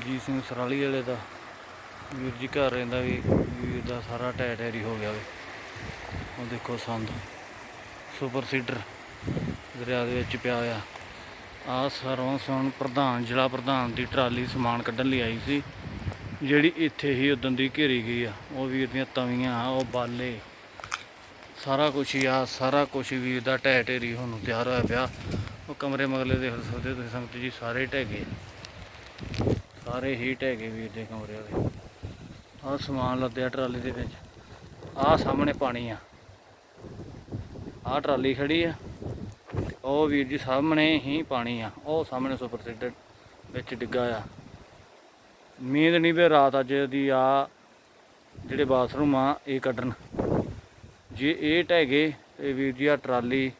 ਬਲਜੀਤ ਸਿੰਘ ਸਰਾਲੀ ਵਾਲੇ ਦਾ। ਵੀਰ ਜੀ ਘਰ ਰਹਿੰਦਾ ਵੀ, ਵੀਰ ਦਾ ਸਾਰਾ ਟੈ ਟੈਰੀ ਹੋ ਗਿਆ ਵੇ। ਉਹ ਦੇਖੋ ਸੰਦ, ਸੁਪਰ ਸੀਡਰ ਦਰਿਆ ਦੇ ਵਿੱਚ ਪਿਆ ਹੋਇਆ। ਆ ਸਰੋਂ ਸੋਨ ਪ੍ਰਧਾਨ, ਜ਼ਿਲ੍ਹਾ ਪ੍ਰਧਾਨ ਦੀ ਟਰਾਲੀ ਸਮਾਨ ਕੱਢਣ ਲਈ ਆਈ ਸੀ। ਜਿਹੜੀ ਇੱਥੇ ਹੀ ਉਦੋਂ ਦੀ ਘੇਰੀ ਗਈ ਆ। ਉਹ ਵੀਰ ਦੀਆਂ ਤਵੀਆਂ, ਉਹ ਬਾਲੇ, ਸਾਰਾ ਕੁਝ ਹੀ ਆ। ਸਾਰਾ ਕੁਝ ਵੀਰ ਦਾ ਢਹਿ ਢੇਰੀ ਹੁਣ ਨੂੰ ਤਿਆਰ ਹੋਇਆ ਪਿਆ। ਉਹ ਕਮਰੇ ਮਗਲੇ ਦੇਖ ਸਕਦੇ ਤੁਸੀਂ ਸੰਗਤ ਜੀ ਸਾਰੇ ਢਹਿ ਗਏ। ਸਾਰੇ ਹੀ ਢਹਿ ਗਏ ਵੀਰ ਦੇ ਕਮਰੇ ਵਾਲੇ। ਆਹ ਸਮਾਨ ਲੱਦਿਆ ਟਰਾਲੀ ਦੇ ਵਿੱਚ। ਆਹ ਸਾਹਮਣੇ ਪਾਣੀ ਆ। ਆਹ ਟਰਾਲੀ ਖੜੀ ਆ। ਤੇ ਉਹ ਵੀਰ ਜੀ ਸਾਹਮਣੇ ਹੀ ਪਾਣੀ ਆ। ਉਹ ਸਾਹਮਣੇ ਸੁਪਰ ਸੀਡਰ ਵਿੱਚ ਡਿੱਗਾ ਆ। ਉਮੀਦ ਨਹੀਂ ਵੀ ਰਾਤ ਅੱਜ ਦੀ ਆ ਜਿਹੜੇ ਬਾਥਰੂਮ ਆ, ਇਹ ਕੱਢਣ। ਜੇ ਇਹ ਢਹਿ ਗਏ ਤੇ ਵੀਰ ਜੀ ਆ ਟਰਾਲੀ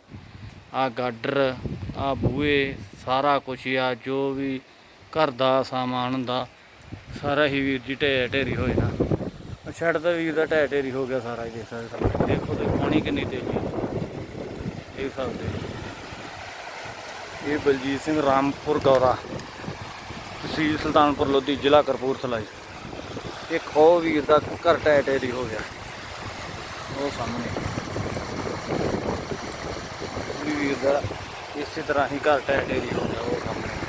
ਆ ਗਾਡਰ ਆ ਬੂਹੇ, ਸਾਰਾ ਕੁਝ ਆ, ਜੋ ਵੀ ਘਰ ਦਾ ਸਾਮਾਨ ਹੁੰਦਾ ਸਾਰਾ ਹੀ ਵੀਰ ਜੀ ਢਹਿ ਢੇਰੀ ਹੋਏ ਨਾ। ਛੱਡ ਤਾਂ ਵੀਰ ਦਾ ਢਹਿ ਢੇਰੀ ਹੋ ਗਿਆ ਸਾਰਾ ਹੀ, ਦੇਖ ਸਕਦੇ ਦੇਖੋ ਤੇ ਪਾਣੀ ਕਿੰਨੀ ਤੇਜ਼ੀ ਦੇਖ। ਸਕਦੇ ਇਹ ਬਲਜੀਤ ਸਿੰਘ ਰਾਮਪੁਰ ਗੌਰਾ। ਤਹਿਸੀਲ ਸੁਲਤਾਨਪੁਰ, ਲੋਧੀ, ਜ਼ਿਲ੍ਹਾ ਕਰਪੂਰਥਲਾ ਜੀ। ਇੱਕ ਉਹ ਵੀਰ ਦਾ ਘਰ ਢਹਿ ਢੇਰੀ ਹੋ ਗਿਆ। ਉਹ ਸਾਹਮਣੇ। ਵੀਰ ਦਾ ਇਸੇ ਤਰ੍ਹਾਂ ਹੀ ਘਰ ਢਹਿ ਢੇਰੀ ਹੋ ਗਿਆ, ਉਹ ਸਾਹਮਣੇ।